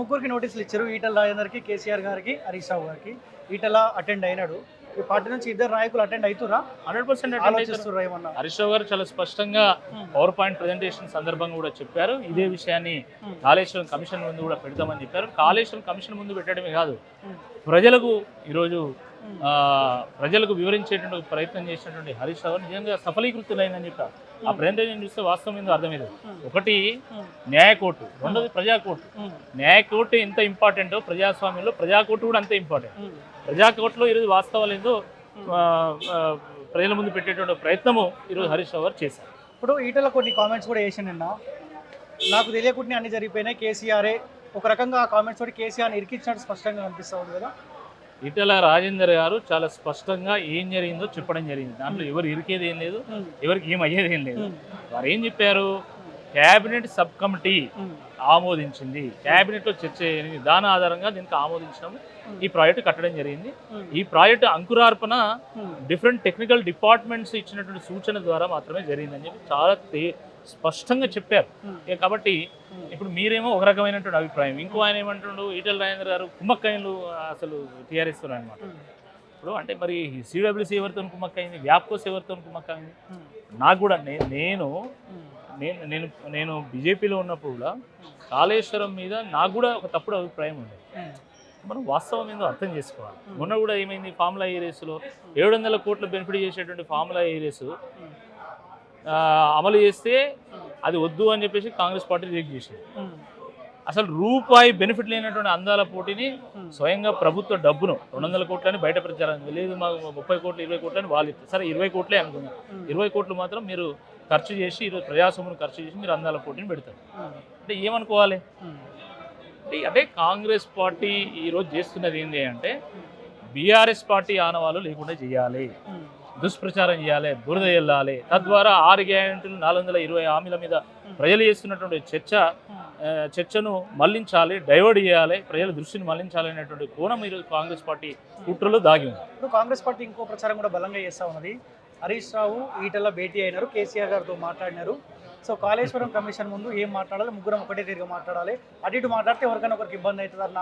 ముగ్గురికి నోటీసులు ఇచ్చారు. ఈటల రాజేందర్కి కేసీఆర్ గారికి హరీష్ రావు గారికి. ఈటల అటెండ్ అయినాడు. ఈ పార్టీ నుంచి ఇద్దరు నాయకులు అటెండ్ అవుతురా హండ్రెడ్ పర్సెంట్ ఏమన్నా? హరీష్ రావు గారు చాలా స్పష్టంగా పవర్ పాయింట్ ప్రజెంటేషన్ సందర్భంగా కూడా చెప్పారు. ఇదే విషయాన్ని కాళేశ్వరం కమిషన్ ముందు కూడా పెడతామని చెప్పారు. కాళేశ్వరం కమిషన్ ముందు పెట్టడమే కాదు. ప్రజలకు ఈరోజు ప్రజలకు వివరించేటువంటి ప్రయత్నం చేసినటువంటి హరీష్ రావు నిజంగా సఫలీకృతులైందని చెప్పారు ఆ ప్రజెంటేషన్ చూస్తే వాస్తవం ఏందో అర్థమైంది. ఒకటి న్యాయ కోర్టు రెండోది ప్రజా కోర్టు న్యాయ కోర్టు ఎంత ఇంపార్టెంటో ప్రజాస్వామ్యంలో ప్రజా కోర్టు కూడా అంతే ఇంపార్టెంట్ ప్రజా కోర్టులో ఈరోజు వాస్తవాలు ఏందో ప్రజల ముందు పెట్టేటువంటి ప్రయత్నము ఈరోజు హరీష్ రావు గారు చేశారు. ఇప్పుడు ఈటల కొన్ని కామెంట్స్ కూడా వేసాను నిన్న. నాకు తెలియకుండా అన్ని జరిగిపోయినాయి. కేసీఆరే ఒక రకంగా ఆ కామెంట్స్ తోటి కేసీఆర్ని ఇరికించినట్టు స్పష్టంగా కనిపిస్తా ఉంది కదా. ఈటల రాజేందర్ గారు చాలా స్పష్టంగా ఏం జరిగిందో చెప్పడం జరిగింది. దాంట్లో ఎవరు ఇరికేది ఏం లేదు ఎవరికి ఏం అయ్యేది ఏం లేదు. వారు ఏం చెప్పారు? క్యాబినెట్ సబ్ కమిటీ ఆమోదించింది. క్యాబినెట్లో చర్చ జరిగింది దాని ఆధారంగా దీనికి ఆమోదించడం ఈ ప్రాజెక్టు కట్టడం జరిగింది. ఈ ప్రాజెక్టు అంకురార్పణ డిఫరెంట్ టెక్నికల్ డిపార్ట్మెంట్స్ ఇచ్చినటువంటి సూచన ద్వారా మాత్రమే జరిగిందని చెప్పి చాలా స్పష్టంగా చెప్పారు. కాబట్టి ఇప్పుడు మీరేమో ఒక రకమైనటువంటి అభిప్రాయం. ఇంకో ఆయన ఏమంటుండు ఈటల రాజేంద్ర గారు కుమ్మక్కయ్యలు అసలు టీఆర్ఎస్ అనమాట ఇప్పుడు అంటే మరి సిడబ్ల్యూసీ ఎవరితో కుమ్మక్కయింది? వ్యాప్కోస్ ఎవరితో కుమ్మక్కయింది? నాకు కూడా నేను నేను నేను నేను బీజేపీలో ఉన్నప్పుడు కూడా కాళేశ్వరం మీద నాకు కూడా ఒక తప్పుడు అభిప్రాయం ఉంది మనం వాస్తవం ఏందో అర్థం చేసుకోవాలి. మొన్న కూడా ఏమైంది? ఫార్ములా ఏరియాస్లో ఏడు వందల కోట్ల బెనిఫిట్ చేసేటువంటి ఫార్ములా ఏరియాస్ అమలు చేస్తే అది వద్దు అని చెప్పేసి కాంగ్రెస్ పార్టీ రిజెక్ట్ చేసింది. అసలు రూపాయి బెనిఫిట్ లేనటువంటి అందాల పోటీని స్వయంగా ప్రభుత్వ డబ్బును రెండు వందల కోట్లని బయట ప్రచారం లేదు మాకు ముప్పై కోట్లు ఇరవై కోట్లు అని వాళ్ళు ఇస్తారు. సరే ఇరవై కోట్లే అనుకుందాం ఇరవై కోట్లు మాత్రం మీరు ఖర్చు చేసి ఈరోజు ప్రజాసొమ్మును ఖర్చు చేసి మీరు అందాల పోటీని పెడతారు. అంటే ఏమనుకోవాలి? అంటే అంటే కాంగ్రెస్ పార్టీ ఈరోజు చేస్తున్నది ఏంటి అంటే బీఆర్ఎస్ పార్టీ ఆనవాళ్ళు లేకుండా చేయాలి దుష్ప్రచారం చేయాలి బురద వెళ్ళాలి తద్వారా ఆరు గ్యారెంటీలు నాలుగు వందల ఇరవై హామీల మీద ప్రజలు చేస్తున్నటువంటి చర్చ చర్చను మళ్ళించాలి డైవర్ట్ చేయాలి ప్రజల దృష్టిని మళ్ళించాలి అనేటువంటి కోణం ఈరోజు కాంగ్రెస్ పార్టీ కుట్రలో దాగి ఉంది. ఇప్పుడు కాంగ్రెస్ పార్టీ ఇంకో ప్రచారం కూడా బలంగా చేస్తా ఉన్నది. హరీష్ రావు ఈటల భేటీ అయినారు కేసీఆర్ గారితో మాట్లాడినారు. సో కాళేశ్వరం కమిషన్ ముందు ఏం మాట్లాడాలి ముగ్గురం ఒకటే తీరుగా మాట్లాడాలి. అటు ఇటు మాట్లాడితే ఎవరికైనా ఒకరికి ఇబ్బంది అవుతుంది అన్న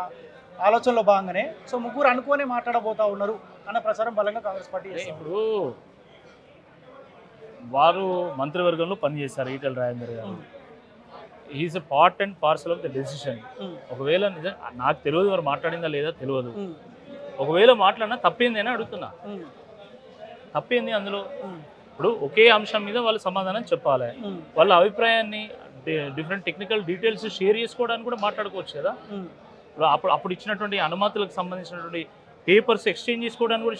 ఆలోచనలో భాగంగానే. సో ముగ్గురు అనుకోని మాట్లాడబోతా ఉన్నారు అన్న ప్రచారం బలంగా కాంగ్రెస్ పార్టీ. ఇప్పుడు వారు మంత్రివర్గంలో పనిచేశారు Etela Rajender garu. Is a part and parcel of the decision ఒకవేళ నాకు తెలియదు వారు మాట్లాడిందా లేదా తెలియదు. ఒకవేళ మాట్లాడినా తప్పేంది అని అడుగుతున్నా తప్పేంది అందులో? ఇప్పుడు ఒకే అంశం మీద వాళ్ళు సమాధానం చెప్పాలి. వాళ్ళ అభిప్రాయాన్ని డిఫరెంట్ టెక్నికల్ డీటెయిల్స్ షేర్ చేసుకోవడానికి కూడా మాట్లాడుకోవచ్చు కదా? అప్పుడు అప్పుడు ఇచ్చినటువంటి అనుమతులకు సంబంధించినటువంటి పేపర్స్ ఎక్స్చేంజ్ చేసుకోవడానికి కూడా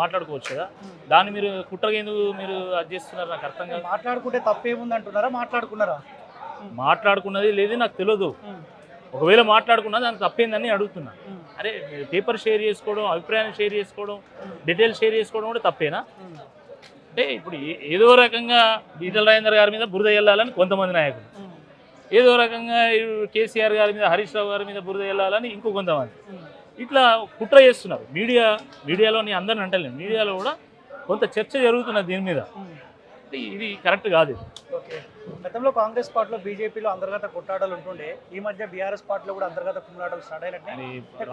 మాట్లాడుకోవచ్చు కదా? దాన్ని మీరు కుట్రగా ఎందుకు మీరు అది చేస్తున్నారు? నాకు అర్థం కాదు. మాట్లాడుకుంటే తప్పేముంది అంటున్నారా మాట్లాడుకున్నారా? మాట్లాడుకున్నది లేదు నాకు తెలియదు ఒకవేళ మాట్లాడుకున్నది దాని తప్పేందని అడుగుతున్నా. ఉమ్, అరే పేపర్ షేర్ చేసుకోవడం అభిప్రాయాన్ని షేర్ చేసుకోవడం డీటెయిల్స్ షేర్ చేసుకోవడం కూడా తప్పేనా? అంటే ఇప్పుడు ఏ- ఏదో రకంగా ఈటల రాజేందర్ గారి మీద బురద వెళ్ళాలని కొంతమంది నాయకులు. ఏదో రకంగా కేసీఆర్ గారి మీద హరీష్ రావు గారి మీద బురద వెళ్ళాలని ఇంకో కొంతమంది. ఇట్లా కుట్ర చేస్తున్నారు. మీడియా మీడియాలో నేను అందరిని అంటలేను. మీడియాలో కూడా కొంత చర్చ జరుగుతున్నది దీని మీద. ఇది కరెక్ట్ కాదు గతంలో కాంగ్రెస్ పార్టీలో బీజేపీలో అంతర్గత కొట్టాటలు ఉంటుండే. ఈ మధ్య బీఆర్ఎస్ పార్టీలో కూడా అంతర్గత కుమ్ములాటలు స్టార్ట్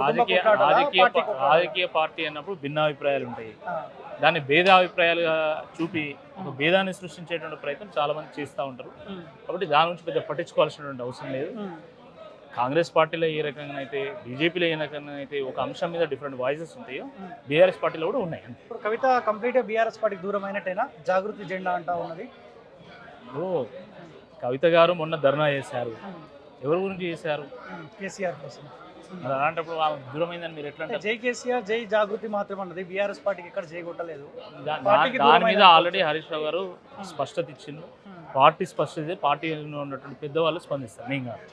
రాజకీయ కొట్లాటలా, రాజకీయ కొట్లాటలా? రాజకీయ పార్టీ అన్నప్పుడు భిన్నాభిప్రాయాలు ఉంటాయి. దాన్ని భేదాభిప్రాయాలుగా చూపి ఒక భేదాన్ని సృష్టించేటువంటి ప్రయత్నం చాలా మంది చేస్తూ ఉంటారు. కాబట్టి దాని నుంచి పెద్ద పట్టించుకోవాల్సినటువంటి అవసరం లేదు. కాంగ్రెస్ పార్టీలో ఏ రకంగా అయితే బీజేపీలో ఏ రకంగా అయితే ఒక అంశం మీద డిఫరెంట్ వాయిసెస్ ఉంటాయో. బీఆర్ఎస్ పార్టీలో కూడా ఉన్నాయి. ఇప్పుడు కవిత కంప్లీట్గా బీఆర్ఎస్ పార్టీకి దూరం అయినట్టేనా జాగృతి జెండా అంటా ఉన్నది. ఓ కవిత గారు మొన్న ధర్నా చేశారు. ఎవరి గురించి చేశారు? కేసీఆర్ కోసం. మరి అలాంటప్పుడు ఆమె దూరమైందని మీరు ఎట్లా అంటే జై కేసీఆర్ జై జాగృతి మాత్రం అన్నది బీఆర్ఎస్ పార్టీకి ఎక్కడ జై కొట్టలేదు దా- పార్టీకి దాని మీద దూరమైన ఆల్రెడీ హరీష్ రావు గారు స్పష్టత ఇచ్చిండు. పార్టీ స్పష్టత పార్టీలో ఉన్నటువంటి పెద్దవాళ్ళు స్పందిస్తారు. నేను కాదు.